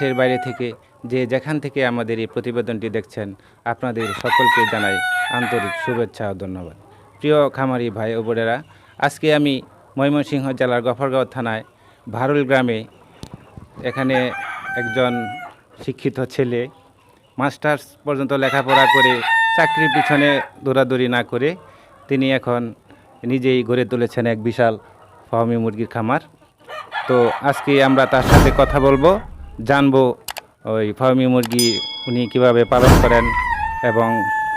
দেশের বাইরে থেকে যে যেখান থেকে আমাদের এই প্রতিবেদনটি দেখছেন, আপনাদের সকলকে জানাই আন্তরিক শুভেচ্ছা ও ধন্যবাদ। প্রিয় খামারি ভাই ও বোনেরা, আজকে আমি ময়মনসিংহ জেলার গফরগাঁও থানায় ভারুল গ্রামে এখানে একজন শিক্ষিত ছেলে মাস্টার্স পর্যন্ত লেখাপড়া করে চাকরির পিছনে দৌড়াদৌড়ি না করে তিনি এখন নিজেই গড়ে তুলেছেন এক বিশাল ফার্মি মুরগির খামার। তো আজকে আমরা তার সাথে কথা বলব। জানব ওই ফার্মি মুরগি উনি কীভাবে পালন করেন এবং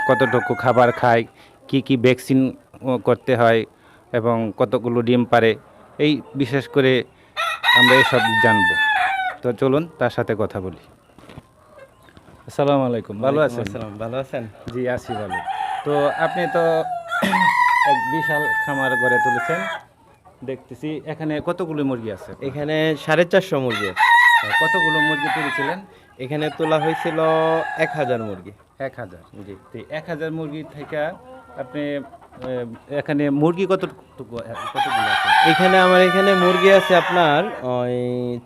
কতটুকু খাবার খায় কি কি ভ্যাকসিন করতে হয় এবং কতগুলো ডিম পারে এই বিশেষ করে আমরা এসব জানব। তো চলুন তার সাথে কথা বলি। আসসালামু আলাইকুম ভালো আছেন? ভালো আছেন? জি আছি ভালো। তো আপনি তো এক বিশাল খামার গড়ে তুলেছেন। দেখতেছি এখানে কতগুলো মুরগি আছে এখানে সাড়ে চারশো মুরগি আছে। কতগুলো মুরগি তুলেছিলেন? এখানে তোলা হয়েছিল এক হাজার মুরগি। এক হাজার। জি। তো এক হাজার মুরগি থেকে আপনি এখানে মুরগি কতটুকু কতগুলো আছে? এখানে আমার এখানে মুরগি আছে আপনার ওই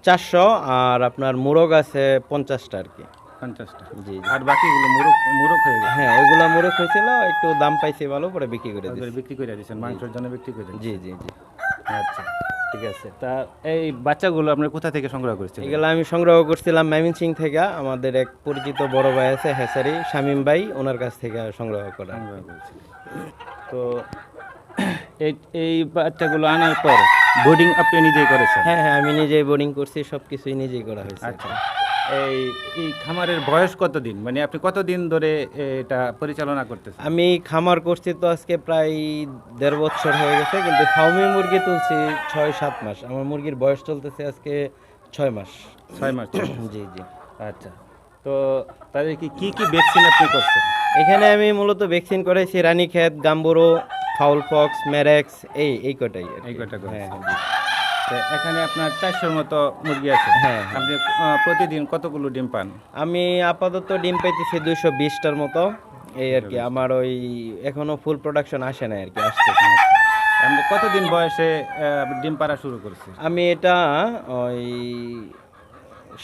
চারশো আর আপনার মুরগ আছে পঞ্চাশটা আর কি। পঞ্চাশটা। জি। আর বাকিগুলো মুরগ মুরগ হয়ে গেছে? হ্যাঁ ওইগুলা মুরগ হয়েছিল একটু দাম পাইছে ভালো পরে বিক্রি করে বিক্রি করে দিয়েছেন মাংসের জন্য বিক্রি করে জি জি জি। আচ্ছা ঠিক আছে। তা এই বাচ্চাগুলো আপনি কোথা থেকে সংগ্রহ করেছেন এগুলো আমি সংগ্রহ করছিলাম সিং থেকে। আমাদের এক পরিচিত বড় ভাই আছে হেসারি। শামিম ভাই ওনার কাছ থেকে সংগ্রহ করা। তো এই এই বাচ্চাগুলো আনার পর বোর্ডিং আপনি নিজেই করেছেন? হ্যাঁ হ্যাঁ আমি নিজেই বোর্ডিং করছি সব কিছুই নিজেই করা হয়েছে। আচ্ছা। এই এই খামারের বয়স কতদিন? মানে আপনি কতদিন ধরে এটা পরিচালনা করতেছেন? আমি খামার করছি তো আজকে প্রায় দেড় বছর হয়ে গেছে কিন্তু ফাউমি মুরগি তুলছি ছয় সাত মাস। আমার মুরগির বয়স চলতেছে আজকে ছয় মাস। ছয় মাস। জি জি। আচ্ছা। তো তাদের কি কি কি ভ্যাকসিন আপনি করছেন? এখানে আমি মূলত ভ্যাকসিন করাইছি Ranikhet gumboro fowl pox Marek's এই এই কটাই এই কটা হ্যাঁ। এখানে আপনার চারশোর মতো মুরগি আছে। হ্যাঁ, হ্যাঁ। আপনি প্রতিদিন কতগুলো ডিম পান? আমি আপাতত ডিম পাইতেছি দুইশো বিশটার মতো। এই আর কি আমার ওই এখনও ফুল প্রোডাকশন আসে না আর কি আসতে আপনি কতদিন বয়সে ডিম পাড়া শুরু করেছি আমি এটা ওই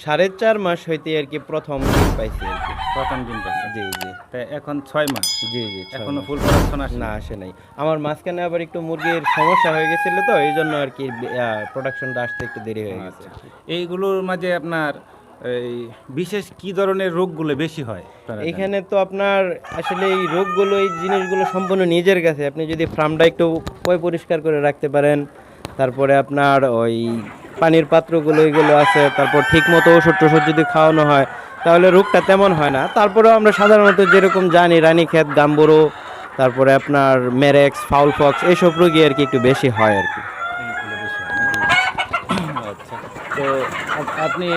সাড়ে চার মাস হইতে আর কি প্রথম ডিম পাইছি আর কি। প্রথম ডিম পাচ্ছে জি জি। তা এখন ছয় মাস? জি জি এখনও ফুল প্রোডাকশন আসে না আসে নাই। আমার মাঝখানে আবার একটু মুরগির সমস্যা হয়ে গেছিল তো এই জন্য আর কি প্রোডাকশনটা আসতে একটু দেরি হয়ে গেছে। আচ্ছা। এইগুলোর মাঝে আপনার এই বিশেষ কি ধরনের রোগগুলো বেশি হয়? এখানে তো আপনার আসলে এই রোগগুলো এই জিনিসগুলো সম্পূর্ণ নিজের কাছে। আপনি যদি ফার্মটা একটু পরিষ্কার করে রাখতে পারেন তারপরে আপনার ওই পানির পাত্রগুলো, এগুলো আছে, তারপর ঠিক মতো ওষুধ টষুধ যদি খাওয়ানো হয়, তাহলে রোগটা তেমন হয় না তারপরেও আমরা সাধারণত যেরকম জানি রানী রানীক্ষেত গাম্বুরো, তারপরে আপনার মেরেক্স ফাউল ফক্স এইসব রোগী আর কি একটু বেশি হয় আর কি? আচ্ছা তো আপনি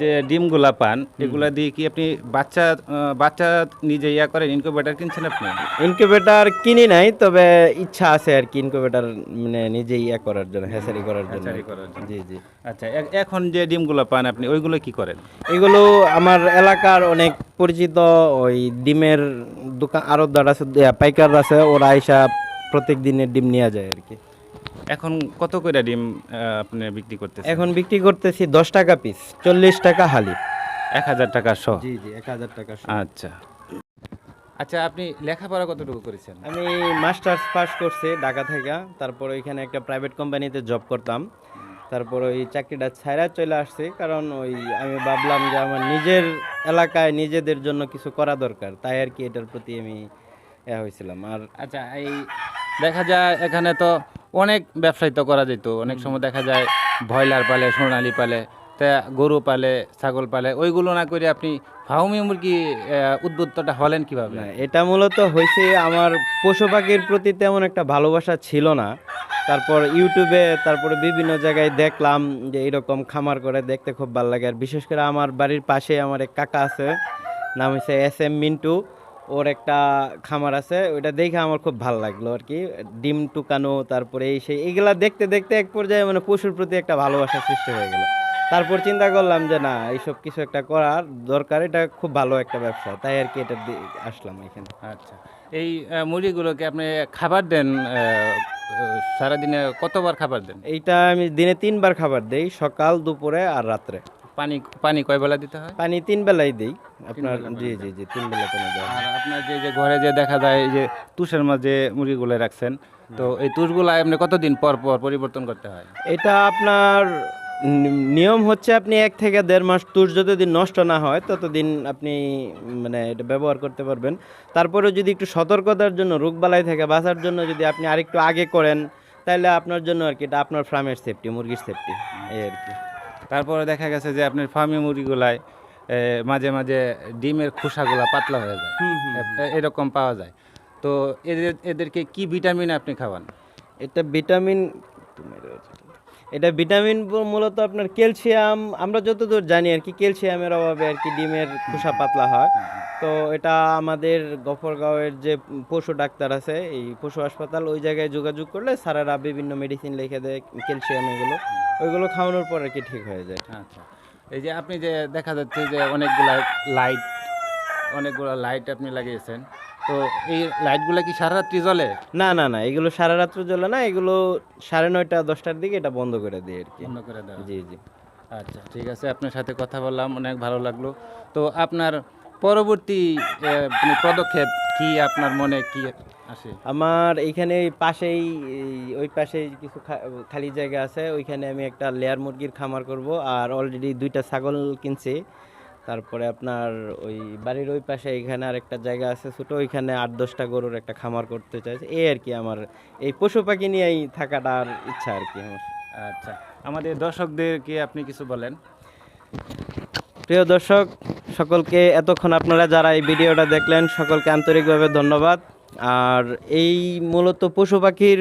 যে ডিমগুলা পান এগুলা দিয়ে কি আপনি বাচ্চা বাচ্চা নিজে ইয়া করেন ইনকিউবেটার কিনছেন আপনি? ইনকিউবেটার কিনি নাই তবে ইচ্ছা আছে আর কি ইনকিউবেটার মানে নিজেই ইয়া করার জন্য হ্যাচারি করার জন্য করার জি জি। আচ্ছা এখন যে ডিমগুলো পান আপনি ওইগুলো কি করেন? এগুলো আমার এলাকার অনেক পরিচিত ওই ডিমের দোকান আরতদার আছে পাইকার আছে ওরা আইসা প্রত্যেক দিনের ডিম নিয়ে যায় আর কি। এখন কত করে ডিম আপনি বিক্রি করতেছেন? এখন বিক্রি করতেছি দশ টাকা পিস চল্লিশ টাকা হালি। এক হাজার টাকা শ? জি জি এক হাজার টাকা আচ্ছা। আচ্ছা আপনি লেখাপড়া কতটুকু করেছেন? আমি মাস্টার্স পাস করছি ঢাকা থেকে তারপর ওইখানে একটা প্রাইভেট কোম্পানিতে জব করতাম। তারপর ওই চাকরিটা ছাইরা চলে আসছে কারণ ওই আমি ভাবলাম যে আমার নিজের এলাকায় নিজেদের জন্য কিছু করা দরকার তাই আর কি এটার প্রতি আমি এ হয়েছিলাম। আর আচ্ছা এই দেখা যায় এখানে তো অনেক ব্যবসায়ী তো করা যেত। অনেক সময় দেখা যায় ব্রয়লার পালে সোনালি পালে তা গরু পালে ছাগল পালে ওইগুলো না করে আপনি ফাউমি মুরগি উদ্বুদ্ধটা হলেন কীভাবে? না, এটা মূলত হয়েছে আমার পশু পাখির প্রতি তেমন একটা ভালোবাসা ছিল না। তারপর ইউটিউবে তারপরে বিভিন্ন জায়গায় দেখলাম যে এরকম খামার করে দেখতে খুব ভালো লাগে। আর বিশেষ করে আমার বাড়ির পাশে আমার এক কাকা আছে নাম হচ্ছে এস এম মিন্টু। ওর একটা খামার আছে ওইটা দেখে আমার খুব ভালো লাগল আর কি। ডিম টুকানো তারপরে এই সেই এগুলা দেখতে দেখতে এক পর্যায়ে মানে পশুর প্রতি একটা ভালোবাসা সৃষ্টি হয়ে গেল। তারপর চিন্তা করলাম যে না এইসব কিছু একটা করার দরকার এটা খুব ভালো একটা ব্যবসা। তাই আর কি এটা আসলাম এখানে। আচ্ছা এই মুরগিগুলোকে আপনি খাবার দেন সারাদিনে কতবার খাবার দেন? এইটা আমি দিনে তিনবার খাবার দেই সকাল দুপুরে আর রাত্রে। পানি পানি কয় বেলা দিতে হয়? পানি তিন বেলাই দেই। আপনার জি জি জি তিন বেলা দেওয়া হয়। আর আপনার যে যে ঘরে যে দেখা যায় যে তুষের মাঝে মুরগিগুলো রাখছেন তো এই তুষগুলো আপনি কতদিন পর পর পরিবর্তন করতে হয়? এটা আপনার নিয়ম হচ্ছে আপনি এক থেকে দেড় মাস তুষ যতদিন নষ্ট না হয় ততদিন আপনি মানে এটা ব্যবহার করতে পারবেন। তারপরে যদি একটু সতর্কতার জন্য রোগবালাই থেকে বাঁচার জন্য যদি আপনি আরেকটু আগে করেন তাহলে আপনার জন্য আর কি এটা আপনার ফার্মের সেফটি মুরগির সেফটি এই আর কি। তারপরে দেখা গেছে যে আপনার ফার্মি মুরগিগুলায় মাঝে মাঝে ডিমের খোসাগুলা পাতলা হয়ে যায়। এরকম পাওয়া যায়। তো এদের এদেরকে কি ভিটামিন আপনি খাওয়ান? এটা ভিটামিন এটা ভিটামিন মূলত আপনার ক্যালসিয়াম আমরা যতদূর জানি আর কি ক্যালসিয়ামের অভাবে আর কি ডিমের খোসা পাতলা হয়। তো এটা আমাদের গফরগাঁওয়ের যে পশু ডাক্তার আছে এই পশু হাসপাতাল ওই জায়গায় যোগাযোগ করলে স্যারেরা বিভিন্ন মেডিসিন লিখে দেয় ক্যালসিয়াম এগুলো। ওইগুলো খাওয়ানোর পর আর কি ঠিক হয়ে যায়। আচ্ছা। এই যে আপনি যে দেখা যাচ্ছে যে অনেকগুলা লাইট অনেকগুলো লাইট আপনি লাগিয়েছেন তো এই লাইটগুলো কি সারা রাত্রি জ্বলে? না না না এগুলো সারা রাত্রি জ্বলে না এগুলো সাড়ে নয়টা দশটার দিকে এটা বন্ধ করে দিই আর কি। বন্ধ করে দেওয়া। জি জি। আচ্ছা ঠিক আছে আপনার সাথে কথা বললাম অনেক ভালো লাগল। তো আপনার পরবর্তী মানে পদক্ষেপ কি আপনার মনে কি আসে আমার এইখানে এই পাশেই ওই পাশেই কিছু খালি জায়গা আছে ওইখানে আমি একটা লেয়ার মুরগির খামার করব আর অলরেডি দুইটা ছাগল কিনছি। তারপরে আপনার ওই বাড়ির ওই পাশে এখানে আর একটা জায়গা আছে ছোটো ওইখানে আট দশটা গরুর একটা খামার করতে চাইছি। এই আর কি আমার এই পশু পাখি নিয়েই থাকাটার ইচ্ছা আর কি আমার। আচ্ছা আমাদের দর্শকদেরকে আপনি কিছু বলেন। প্রিয় দর্শক, সকলকে এতক্ষণ আপনারা যারা এই ভিডিওটা দেখলেন, সকলকে আন্তরিকভাবে ধন্যবাদ। আর এই মূলত পশু পাখির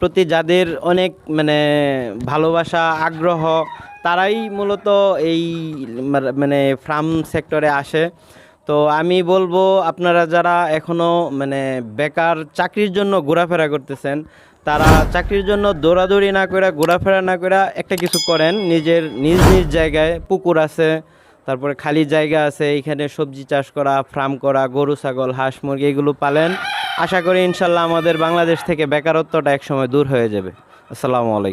প্রতি যাদের অনেক মানে ভালোবাসা, আগ্রহ, তারাই মূলত এই মানে ফার্ম সেক্টরে আসে। তো আমি বলব, আপনারা যারা এখনও মানে বেকার চাকরির জন্য ঘোরাফেরা করতেছেন, তারা চাকরির জন্য দৌড়াদৌড়ি না করে, ঘোরাফেরা না করে একটা কিছু করেন। নিজের নিজ নিজ জায়গায় পুকুর আছে তারপরে খালি জায়গা আছে, এখানে সবজি চাষ করা, ফার্ম করা, গরু, ছাগল, হাঁস, মুরগি এগুলো পালেন। আশা করি ইনশাল্লাহ আমাদের বাংলাদেশ থেকে বেকারত্বটা একসময় দূর হয়ে যাবে। আসসালামু আলাইকুম।